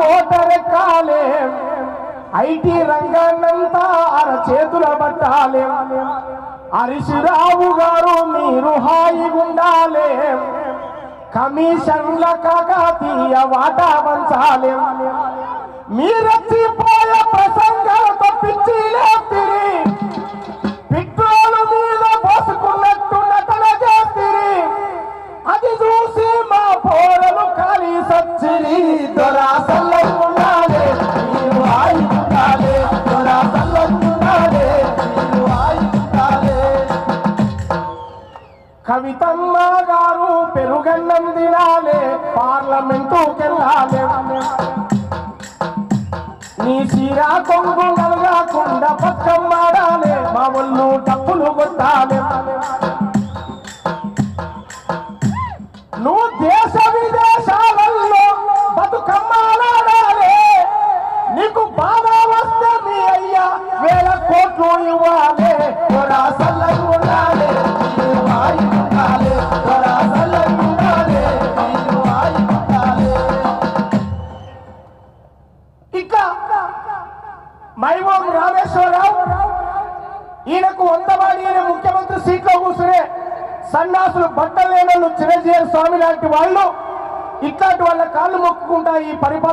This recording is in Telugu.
మోటార్ కాలే. ఐటీ రంగాన్నంతా అర చేతుల పట్టాలే. హరిశిరావు గారు మీరు హాయిగుండాలే. కమిషన్ల కాక తీయ వాటా వంచాలే. మీరచ్చిపోయే కవితమ్మ గారు పెరుగన్నం తినాలే పార్లమెంటుకెళ్ళాలే. నీ చీరా కొంగు నలగాకుండ పక్కం మాడాలే మా ఒళ్ళు డప్పులు కొట్టాలే. నువ్వు దేశ విదేశాలలో బతుకమ్మాలాడాలే. నీకు బాధ వస్తే మీ అయ్యా వేల కోట్లు మైమోం రామేశ్వరరావు. ఈయనకు వందవాడి ఈయన ముఖ్యమంత్రి సీట్లో కూర్చునే సన్నాసులు బట్టలు లేనోళ్ళు చిరంజీవి స్వామి లాంటి వాళ్ళు ఇట్లాంటి వాళ్ళ కాళ్ళు మొక్కుకుంటా ఈ పరిపాలన